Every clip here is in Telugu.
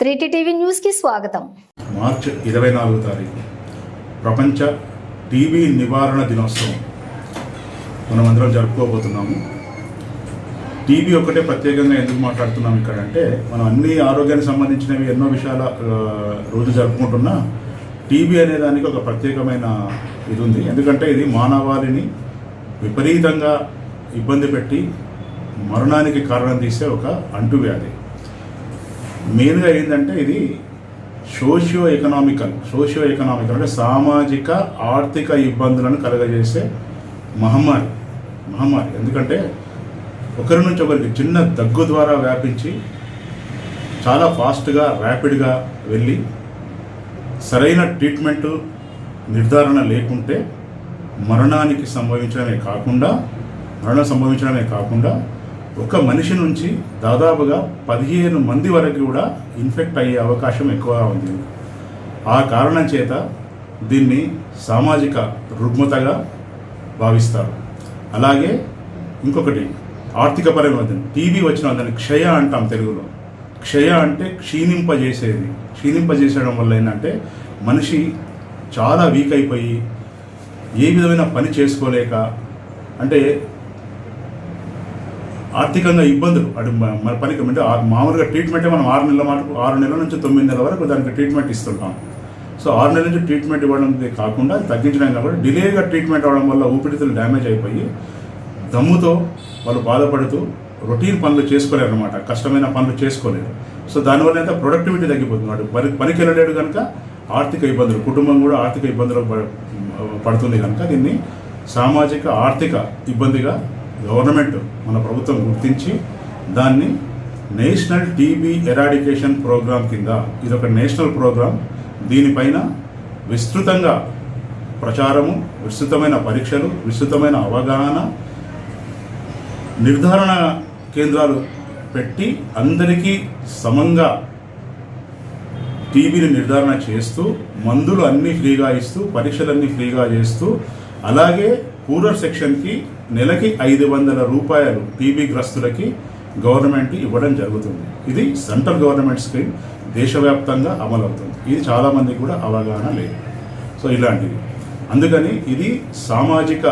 త్రీటీ టీవీ న్యూస్కి స్వాగతం. మార్చి ఇరవై నాలుగు తారీఖు. ప్రపంచ టీబీ నివారణ దినోత్సవం. మనం అందరం జరుపుకోబోతున్నాము. టీబీ ఒకటే ప్రత్యేకంగా ఎందుకు మాట్లాడుతున్నాం ఇక్కడ అంటే మనం అన్ని ఆరోగ్యానికి సంబంధించినవి ఎన్నో విషయాల రోజు జరుపుకుంటున్నా టీబీ అనే దానికి ఒక ప్రత్యేకమైన ఇది ఉంది ఎందుకంటే ఇది మానవాళిని విపరీతంగా ఇబ్బంది పెట్టి మరణానికి కారణం తీసే ఒక అంటువ్యాధి. మెయిన్గా ఏంటంటే ఇది సోషియో ఎకనామికల్ సోషియో ఎకనామికల్ అంటే సామాజిక ఆర్థిక ఇబ్బందులను కలగజేసే మహమ్మారి మహమ్మారి. ఎందుకంటే ఒకరి నుంచి ఒకరికి చిన్న దగ్గు ద్వారా వ్యాపించి చాలా ఫాస్ట్గా ర్యాపిడ్గా వెళ్ళి సరైన ట్రీట్మెంట్ నిర్ధారణ లేకుంటే మరణానికి సంభవించడమే కాకుండా మరణం సంభవించడమే కాకుండా ఒక మనిషి నుంచి దాదాపుగా పదిహేను మంది వరకు కూడా ఇన్ఫెక్ట్ అయ్యే అవకాశం ఎక్కువగా ఉంది. ఆ కారణం చేత దీన్ని సామాజిక రుగ్మతగా భావిస్తారు. అలాగే ఇంకొకటి ఆర్థిక పరమైన టీబీ వచ్చిన దాన్ని క్షయ అంటాం తెలుగులో. క్షయ అంటే క్షీణింపజేసేది. క్షీణింపజేసడం వల్ల ఏంటంటే మనిషి చాలా వీక్ అయిపోయి ఏ విధమైన పని చేసుకోలేక అంటే ఆర్థికంగా ఇబ్బందులు. అటు మన పనికి అంటే మామూలుగా ట్రీట్మెంటే మనం ఆరు నెలల మాట ఆరు నెలల నుంచి తొమ్మిది నెలల వరకు దానికి ట్రీట్మెంట్ ఇస్తుంటాం. సో ఆరు నెలల నుంచి ట్రీట్మెంట్ ఇవ్వడం కాకుండా తగ్గించడం కాకుండా డిలేగా ట్రీట్మెంట్ అవ్వడం వల్ల ఊపిరితిత్తులు డ్యామేజ్ అయిపోయి దమ్ముతో వాళ్ళు బాధపడుతూ రొటీన్ పనులు చేసుకోలేరు అనమాట కష్టమైన పనులు చేసుకోలేరు. సో దానివల్ల అయితే ప్రొడక్టివిటీ తగ్గిపోతుంది. వాడు పని పనికి వెళ్ళలేడు కనుక ఆర్థిక ఇబ్బందులు కుటుంబం కూడా ఆర్థిక ఇబ్బందులు పడుతుంది కనుక దీన్ని సామాజిక ఆర్థిక ఇబ్బందిగా గవర్నమెంట్ మన ప్రభుత్వం గుర్తించి దాన్ని నేషనల్ టీబీ ఎరాడికేషన్ ప్రోగ్రాం కింద ఇది ఒక నేషనల్ ప్రోగ్రామ్ దీనిపైన విస్తృతంగా ప్రచారము విస్తృతమైన పరీక్షలు విస్తృతమైన అవగాహన నిర్ధారణ కేంద్రాలు పెట్టి అందరికీ సమంగా టీబీని నిర్ధారణ చేస్తూ మందులు అన్నీ ఫ్రీగా ఇస్తూ పరీక్షలన్నీ ఫ్రీగా చేస్తూ అలాగే పూరర్ సెక్షన్కి నెలకి ఐదు వందల రూపాయలు టీబీ గ్రస్తులకి గవర్నమెంట్ ఇవ్వడం జరుగుతుంది. ఇది సెంట్రల్ గవర్నమెంట్ స్కీమ్ దేశవ్యాప్తంగా అమలవుతుంది. ఇది చాలామందికి కూడా అవగాహన లేదు. సో ఇలాంటిది. అందుకని ఇది సామాజిక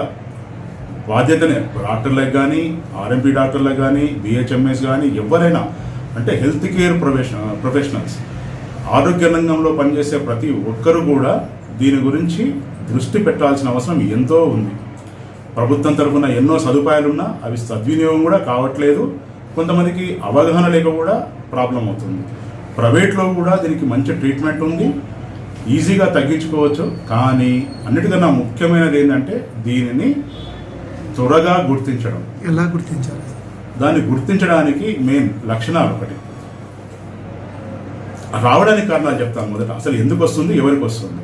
బాధ్యతనే. డాక్టర్లకు కానీ ఆర్ఎంపీ డాక్టర్లకు కానీ బిహెచ్ఎంఎస్ కానీ ఎవరైనా అంటే హెల్త్ కేర్ ప్రొఫెషన్ ప్రొఫెషనల్స్ ఆరోగ్య రంగంలో పనిచేసే ప్రతి ఒక్కరు కూడా దీని గురించి దృష్టి పెట్టాల్సిన అవసరం ఎంతో ఉంది. ప్రభుత్వం తరఫున ఎన్నో సదుపాయాలున్నా అవి సద్వినియోగం కూడా కావట్లేదు. కొంతమందికి అవగాహన లేక కూడా ప్రాబ్లం అవుతుంది. ప్రైవేట్లో కూడా దీనికి మంచి ట్రీట్మెంట్ ఉంది. ఈజీగా తగ్గించుకోవచ్చు. కానీ అన్నిటికన్నా ముఖ్యమైనది ఏంటంటే దీనిని త్వరగా గుర్తించడం. ఎలా గుర్తించాలి? దాన్ని గుర్తించడానికి మెయిన్ లక్షణాలు ఒకటి. రావడానికి కారణాలు చెప్తాను మొదట. అసలు ఎందుకు వస్తుంది? ఎవరికి వస్తుంది?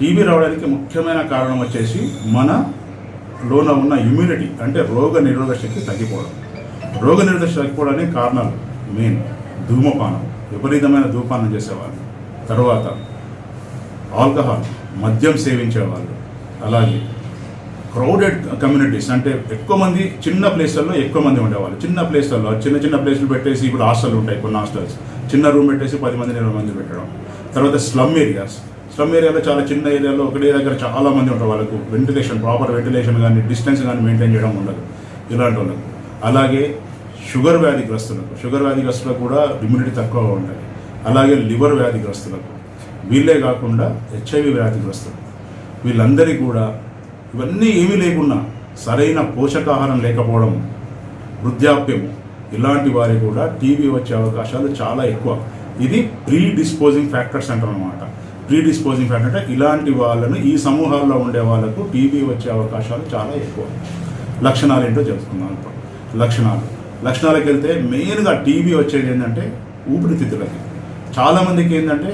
టీబీ రావడానికి ముఖ్యమైన కారణం వచ్చేసి మన లోన ఉన్న ఇమ్యూనిటీ అంటే రోగ నిరోధక శక్తి తగ్గిపోవడం. రోగ నిరోధక శక్తి తగ్గిపోవడానికి కారణాలు మెయిన్ ధూమపానం విపరీతమైన ధూమపానం చేసేవాళ్ళు. తర్వాత ఆల్కహాల్ మద్యం సేవించేవాళ్ళు. అలాగే క్రౌడెడ్ కమ్యూనిటీస్ అంటే ఎక్కువ మంది చిన్న ప్లేస్లలో ఎక్కువ మంది ఉండేవాళ్ళు. చిన్న ప్లేస్లలో చిన్న చిన్న ప్లేస్లు పెట్టేసి ఇప్పుడు హాస్టల్ ఉంటాయి కొన్ని హాస్టల్స్. చిన్న రూమ్ పెట్టేసి పది మంది ఇరవై మంది పెట్టడం. తర్వాత స్లమ్ ఏరియాస్ స్లమ్ ఏరియాలో చాలా చిన్న ఏరియాలో ఒకటే దగ్గర చాలా మంది ఉంటారు వాళ్ళకు. వెంటిలేషన్ ప్రాపర్ వెంటిలేషన్ కానీ డిస్టెన్స్ కానీ మెయింటైన్ చేయడం ఉండదు. ఇలాంటి వాళ్ళకు. అలాగే షుగర్ వ్యాధిగ్రస్తులకు. షుగర్ వ్యాధిగ్రస్తులకు కూడా ఇమ్యూనిటీ తక్కువగా ఉంటాయి అలాగే లివర్ వ్యాధిగ్రస్తులకు. వీళ్ళే కాకుండా హెచ్ఐవి వ్యాధిగ్రస్తులు. వీళ్ళందరికీ కూడా ఇవన్నీ ఏమీ లేకున్నా సరైన పోషకాహారం లేకపోవడం వృద్ధాప్యము ఇలాంటి వారి కూడా టీబీ వచ్చే అవకాశాలు చాలా ఎక్కువ. ఇది ప్రీ డిస్పోజింగ్ ఫ్యాక్టర్స్ అంటారు అనమాట ప్రీడిస్పోజింగ్ ఫ్యాక్టర్ అంటే ఇలాంటి వాళ్ళను ఈ సమూహాల్లో ఉండే వాళ్ళకు టీబీ వచ్చే అవకాశాలు చాలా ఎక్కువ. లక్షణాలు ఏంటో చెప్పుకుందాం లక్షణాలు. లక్షణాలకు వెళ్తే మెయిన్గా టీబీ వచ్చేది ఏంటంటే ఊపిరితిత్తులకి చాలామందికి ఏంటంటే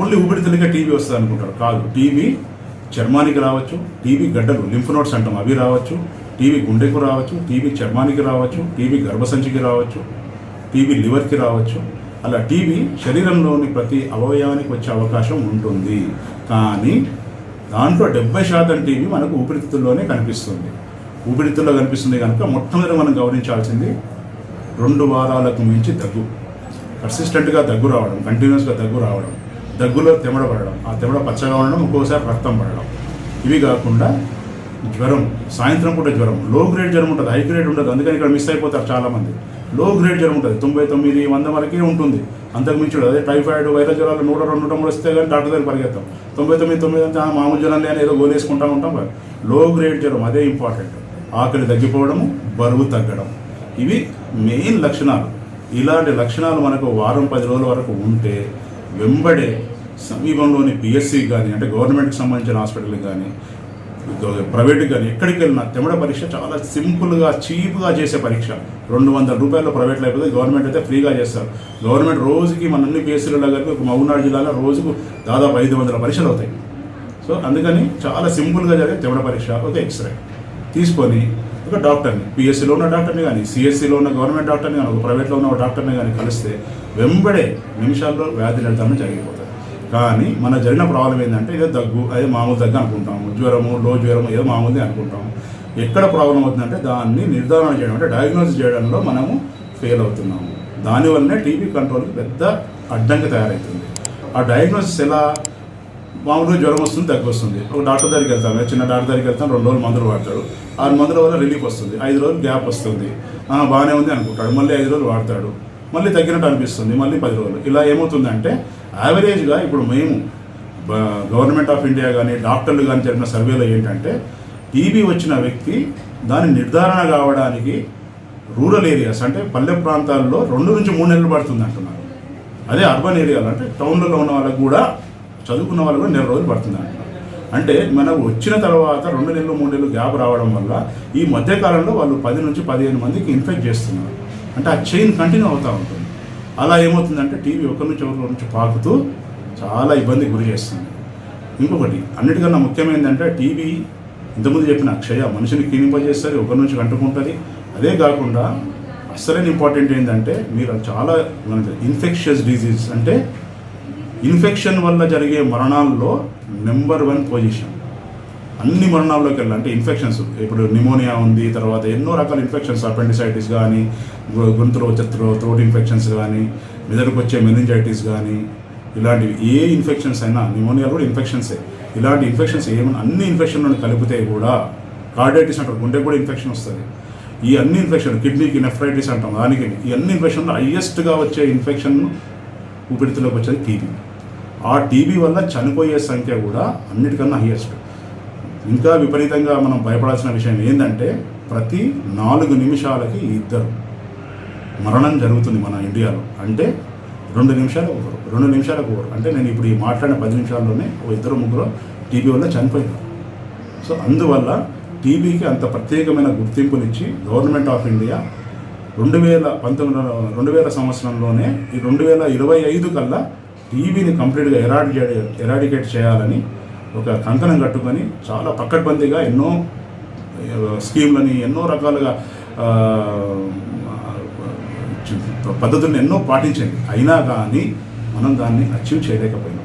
ఓన్లీ ఊపిరితిత్తులకే టీబీ వస్తుంది అనుకుంటారు. కాదు టీబీ చర్మానికి రావచ్చు టీబీ గడ్డలు లింఫ్ నోట్స్ అంటాం అవి రావచ్చు టీబీ గుండెకు రావచ్చు టీబీ చర్మానికి రావచ్చు టీబీ గర్భసంచికి రావచ్చు టీబీ లివర్కి రావచ్చు అలా టీబీ శరీరంలోని ప్రతి అవయవానికి వచ్చే అవకాశం ఉంటుంది. కానీ దాంట్లో డెబ్బై శాతం టీబీ మనకు ఊపిరితిత్తుల్లోనే కనిపిస్తుంది. ఊపిరితిత్తుల్లో కనిపిస్తుంది కనుక మొట్టమొదటి మనం గమనించాల్సింది రెండు వారాలకు మించి దగ్గు. పర్సిస్టెంట్గా దగ్గు రావడం కంటిన్యూస్గా దగ్గు రావడం దగ్గులో తెమడ పడడం ఆ తెమడ పచ్చగా ఉండడం ఒక్కోసారి రక్తం పడడం. ఇవి కాకుండా జ్వరం సాయంత్రం పూట జ్వరం లో గ్రేడ్ జ్వరం ఉంటుంది హై గ్రేడ్ ఉండదు అందుకని ఇక్కడ మిస్ అయిపోతారు చాలామంది. లో గ్రేడ్ జ్వరం ఉంటుంది. తొంభై తొమ్మిది వంద వరకే ఉంటుంది. అంతకు మించుడు అదే టైఫాయిడ్ వైరల్ జ్వరాలు నూట రెండు నూట మూడు వస్తే కానీ డాక్టర్ దగ్గర పరిగెత్తాం. తొంభై తొమ్మిది తొమ్మిది అంతా మామూలు జ్వరాలు అని ఏదో గోలేసుకుంటా ఉంటాం లో గ్రేడ్ జ్వరం అదే ఇంపార్టెంట్ ఆకలి తగ్గిపోవడము బరువు తగ్గడం. ఇవి మెయిన్ లక్షణాలు. ఇలాంటి లక్షణాలు మనకు వారం పది రోజుల వరకు ఉంటే వెంబడే సమీపంలోని పిఎస్సి కానీ అంటే గవర్నమెంట్కి సంబంధించిన హాస్పిటల్కి కానీ ప్రైవేట్కి కానీ ఎక్కడికి వెళ్ళినా తెమడ పరీక్ష చాలా సింపుల్గా చీప్గా చేసే పరీక్ష. రెండు వందల రూపాయలు ప్రైవేట్లో అయిపోతే గవర్నమెంట్ అయితే ఫ్రీగా చేస్తారు. గవర్నమెంట్ రోజుకి మన అన్ని పిఎస్సీలలో కలిపి ఒక మహబూబ్నగర్ జిల్లాలో రోజుకు దాదాపు ఐదు వందల పరీక్షలు అవుతాయి. సో అందుకని చాలా సింపుల్గా జరిగే తెమడ పరీక్ష ఒక ఎక్స్రే. తీసుకొని ఒక డాక్టర్ని పిఎస్సీలో ఉన్న డాక్టర్ని కానీ సిఎస్సిలో ఉన్న గవర్నమెంట్ డాక్టర్ని కానీ ఒక ప్రైవేట్లో ఉన్న ఒక డాక్టర్ని కానీ కలిస్తే వెంబడే నిమిషాల్లో వ్యాధి నిర్ధారణ జరిగిపోతుంది. కానీ మన జరిగిన ప్రాబ్లం ఏంటంటే ఏదో దగ్గు అదే మామూలు దగ్గు అనుకుంటాము. జ్వరము లో జ్వరము ఏదో మామూలుది అనుకుంటాము. ఎక్కడ ప్రాబ్లం అవుతుందంటే దాన్ని నిర్ధారణ చేయడం అంటే డయాగ్నోస్ చేయడంలో మనము ఫెయిల్ అవుతున్నాము. దానివల్లనే టీబీ కంట్రోల్కి పెద్ద అడ్డంకి తయారవుతుంది ఆ డయాగ్నోసిస్ ఎలా? మామూలుగా జ్వరం వస్తుంది దగ్గు వస్తుంది. ఒక డాక్టర్ దగ్గరికి వెళ్తాం. చిన్న డాక్టర్ దగ్గరికి వెళ్తాం రెండు రోజులు మందులు వాడతాడు. ఆరు మందుల వల్ల రిలీఫ్ వస్తుంది. ఐదు రోజులు గ్యాప్ వస్తుంది. బాగానే ఉంది అనుకుంటాడు. మళ్ళీ ఐదు రోజులు వాడతాడు. మళ్ళీ తగ్గినట్టు అనిపిస్తుంది మళ్ళీ పది రోజులు. ఇలా ఏమవుతుందంటే యావరేజ్గా ఇప్పుడు మేము గవర్నమెంట్ ఆఫ్ ఇండియా కానీ డాక్టర్లు కానీ జరిపిన సర్వేలో ఏంటంటే టీబీ వచ్చిన వ్యక్తి దాని నిర్ధారణ కావడానికి రూరల్ ఏరియాస్ అంటే పల్లె ప్రాంతాల్లో రెండు నుంచి మూడు నెలలు పడుతుంది అంటున్నారు. అదే అర్బన్ ఏరియాలో అంటే టౌన్లలో ఉన్న వాళ్ళకు కూడా చదువుకున్న వాళ్ళు కూడా నెల రోజులు పడుతుంది అంటున్నారు. అంటే మనకు వచ్చిన తర్వాత రెండు నెలలు మూడు నెలలు గ్యాప్ రావడం వల్ల ఈ మధ్యకాలంలో వాళ్ళు పది నుంచి పదిహేను మందికి ఇన్ఫెక్ట్ చేస్తున్నారు. అంటే ఆ చైన్ కంటిన్యూ అవుతూ ఉంటుంది. అలా ఏమవుతుందంటే టీవీ ఒకరి నుంచి ఒకరి నుంచి పాకుతూ చాలా ఇబ్బంది గురి చేస్తుంది. ఇంకొకటి అన్నిటికన్నా ముఖ్యమైనది టీవీ ఇంతకుముందు చెప్పిన అక్షయ మనిషిని క్షీణింపజేస్తుంది ఒకరి నుంచి కంటుకుంటుంది. అదే కాకుండా అసలైన ఇంపార్టెంట్ ఏంటంటే మీరు చాలా ఇన్ఫెక్షియస్ డిజీజ్ అంటే ఇన్ఫెక్షన్ వల్ల జరిగే మరణాల్లో నెంబర్ వన్ పొజిషన్ అన్ని మరణాల్లోకి వెళ్ళి అంటే ఇన్ఫెక్షన్స్ ఇప్పుడు నిమోనియా ఉంది తర్వాత ఎన్నో రకాల ఇన్ఫెక్షన్స్ అపెండిసైటిస్ కానీ గొంతులో వచ్చే త్రో ఇన్ఫెక్షన్స్ కానీ మెదడుకు వచ్చే మెనింజైటిస్ కానీ ఇలాంటివి. ఏ ఇన్ఫెక్షన్స్ అయినా నిమోనియా కూడా ఇన్ఫెక్షన్సే ఇలాంటి ఇన్ఫెక్షన్స్ ఏమైనా అన్ని ఇన్ఫెక్షన్లను కలిపితే కూడా కార్డైటిస్ అంటారు గుండె కూడా ఇన్ఫెక్షన్ వస్తుంది. ఈ అన్ని ఇన్ఫెక్షన్ కిడ్నీకి నెఫ్రైటిస్ అంటాం దానికి ఈ అన్ని ఇన్ఫెక్షన్లో హయ్యెస్ట్గా వచ్చే ఇన్ఫెక్షన్ ఊపిరితిలోకి వచ్చేది టీబీ ఆ టీబీ వల్ల చనిపోయే సంఖ్య కూడా అన్నిటికన్నా హయ్యెస్ట్ ఇంకా విపరీతంగా మనం భయపడాల్సిన విషయం ఏంటంటే ప్రతి నాలుగు నిమిషాలకి ఇద్దరు మరణం జరుగుతుంది మన ఇండియాలో. అంటే రెండు నిమిషాలు ఒకరు రెండు నిమిషాలకు ఒకరు. అంటే నేను ఇప్పుడు ఈ మాట్లాడిన పది నిమిషాల్లోనే ఓ ఇద్దరు ముగ్గురు టీబీ వల్ల చనిపోయారు సో అందువల్ల టీబీకి అంత ప్రత్యేకమైన గుర్తింపునిచ్చి గవర్నమెంట్ ఆఫ్ ఇండియా రెండు వేల పంతొమ్మిది రెండు వేల సంవత్సరంలోనే ఈ రెండు వేల ఇరవై ఐదు కల్లా టీబీని కంప్లీట్గా ఎరాడికేట్ ఎరాడికేట్ చేయాలని ఒక కంకణం కట్టుకొని చాలా పక్కడ్బందీగా ఎన్నో స్కీమ్లని ఎన్నో రకాలుగా పద్ధతులను ఎన్నో పాటించండి. అయినా కానీ మనం దాన్ని అచీవ్ చేయలేకపోయినాం.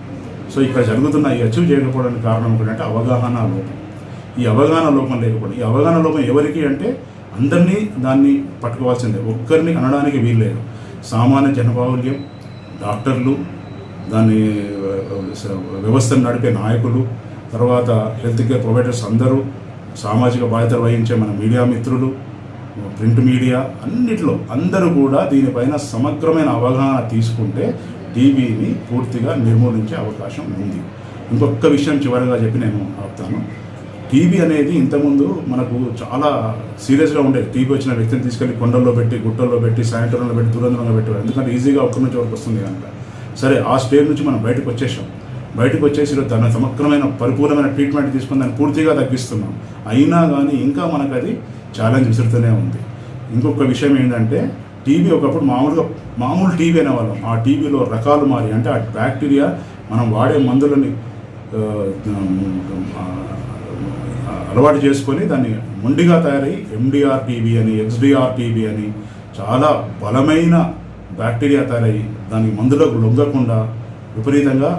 సో ఇక్కడ జరుగుతున్న ఈ అచీవ్ చేయకపోవడానికి కారణం ఏంటంటే అవగాహన లోపం. ఈ అవగాహన లోపం లేకపోవడం. ఈ అవగాహన లోపం ఎవరికి అంటే అందరినీ దాన్ని పట్టుకోవాల్సిందే. ఒక్కరిని అనడానికి వీల్లేదు. సామాన్య జనబాహుల్యం డాక్టర్లు దాన్ని వ్యవస్థను నడిపే నాయకులు తర్వాత హెల్త్ కేర్ ప్రొవైడర్స్ అందరూ సామాజిక బాధ్యతలు వహించే మన మీడియా మిత్రులు ప్రింట్ మీడియా అన్నిట్లో అందరూ కూడా దీనిపైన సమగ్రమైన అవగాహన తీసుకుంటే టీవీని పూర్తిగా నిర్మూలించే అవకాశం ఉంది. ఇంకొక విషయం చివరిగా చెప్పి నేను ఆపుతాను. టీవీ అనేది ఇంతకుముందు మనకు చాలా సీరియస్గా ఉండేది. టీవీ వచ్చిన వ్యక్తిని తీసుకెళ్ళి కొండల్లో పెట్టి గుట్టల్లో పెట్టి సాయంత్రంలో పెట్టి దూరంలో పెట్టి ఎందుకంటే ఈజీగా ఒక్కరి నుంచి వరకు వస్తుంది కనుక. సరే ఆ స్టేజ్ నుంచి మనం బయటకు వచ్చేసాం. బయటకు వచ్చేసి దాని సమగ్రమైన పరిపూర్ణమైన ట్రీట్మెంట్ తీసుకుని దాన్ని పూర్తిగా తగ్గిస్తున్నాం. అయినా కానీ ఇంకా మనకు అది ఛాలెంజ్ విసురుతూనే ఉంది. ఇంకొక విషయం ఏంటంటే టీబీ ఒకప్పుడు మామూలుగా మామూలు టీబీ అనేవాళ్ళం. ఆ టీబీలో రకాలు మారి అంటే ఆ బ్యాక్టీరియా మనం వాడే మందులని అలవాటు చేసుకొని దాన్ని మొండిగా తయారై ఎండిఆర్ టీబీ అని ఎక్స్డిఆర్ టీబీ అని చాలా బలమైన బ్యాక్టీరియా తయారై దానికి మందులకు లొంగకుండా విపరీతంగా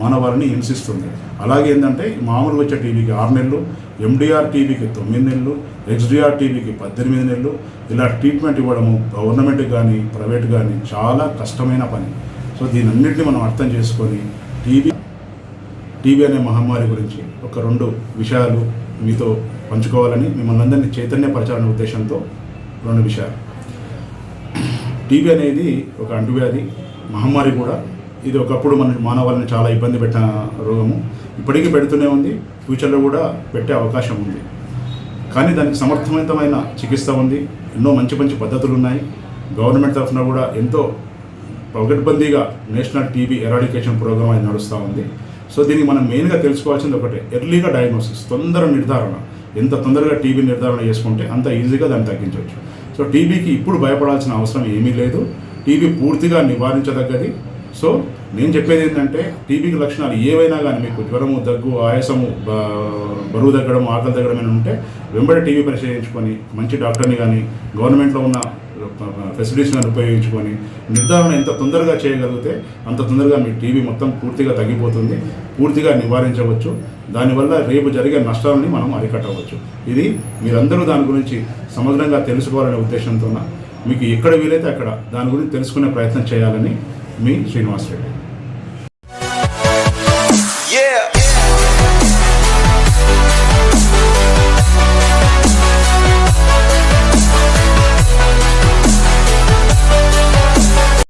మానవాళిని హింసిస్తుంది. అలాగే ఏంటంటే మామూలు వచ్చే టీవీకి ఆరు నెలలు ఎండిఆర్ టీవీకి తొమ్మిది నెలలు ఎక్స్డిఆర్ టీవీకి పద్దెనిమిది నెలలు ఇలా ట్రీట్మెంట్ ఇవ్వడము గవర్నమెంట్ కానీ ప్రైవేట్ కానీ చాలా కష్టమైన పని. సో దీని అన్నింటినీ మనం అర్థం చేసుకొని టీవీ టీవీ అనే మహమ్మారి గురించి ఒక రెండు విషయాలు మీతో పంచుకోవాలని మిమ్మల్ని అందరినీ చైతన్యపరచాలనే ఉద్దేశంతో రెండు విషయాలు. టీబీ అనేది ఒక అంటువ్యాధి మహమ్మారి కూడా. ఇది ఒకప్పుడు మన మానవాళ్ళని చాలా ఇబ్బంది పెట్టిన రోగము. ఇప్పటికీ పెడుతూనే ఉంది. ఫ్యూచర్లో కూడా పెట్టే అవకాశం ఉంది. కానీ దానికి సమర్థవంతమైన చికిత్స ఉంది. ఎన్నో మంచి మంచి పద్ధతులు ఉన్నాయి గవర్నమెంట్ తరఫున కూడా ఎంతో పగడ్బందీగా నేషనల్ టీబీ ఎరాడికేషన్ ప్రోగ్రామ్ అనేది నడుస్తూ ఉంది. సో దీనికి మనం మెయిన్గా తెలుసుకోవాల్సింది ఒకటే. ఎర్లీగా డయాగ్నోసిస్ తొందర నిర్ధారణ. ఎంత తొందరగా టీబీ నిర్ధారణ చేసుకుంటే అంత ఈజీగా దాన్ని తగ్గించవచ్చు. సో టీబీకి ఇప్పుడు భయపడాల్సిన అవసరం ఏమీ లేదు. టీబీ పూర్తిగా నివారించదగ్గది. సో నేను చెప్పేది ఏంటంటే టీబీకి లక్షణాలు ఏవైనా కానీ మీకు జ్వరము దగ్గు ఆయాసము బరువు తగ్గడం ఆకలి తగ్గడం ఉంటే వెంబడి టీబీ పరీక్ష చేయించుకొని మంచి డాక్టర్ని కానీ గవర్నమెంట్లో ఉన్న ఫెసిలిటీస్ని ఉపయోగించుకొని నిర్ధారణ ఎంత తొందరగా చేయగలిగితే అంత తొందరగా మీ టీబీ మొత్తం పూర్తిగా తగ్గిపోతుంది పూర్తిగా నివారించవచ్చు. దానివల్ల రేపు జరిగే నష్టాలని మనం అరికట్టవచ్చు. ఇది మీరందరూ దాని గురించి సమగ్రంగా తెలుసుకోవాలనే ఉద్దేశంతో మీకు ఎక్కడ వీలైతే అక్కడ దాని గురించి తెలుసుకునే ప్రయత్నం చేయాలని మీ శ్రీనివాస్ రెడ్డి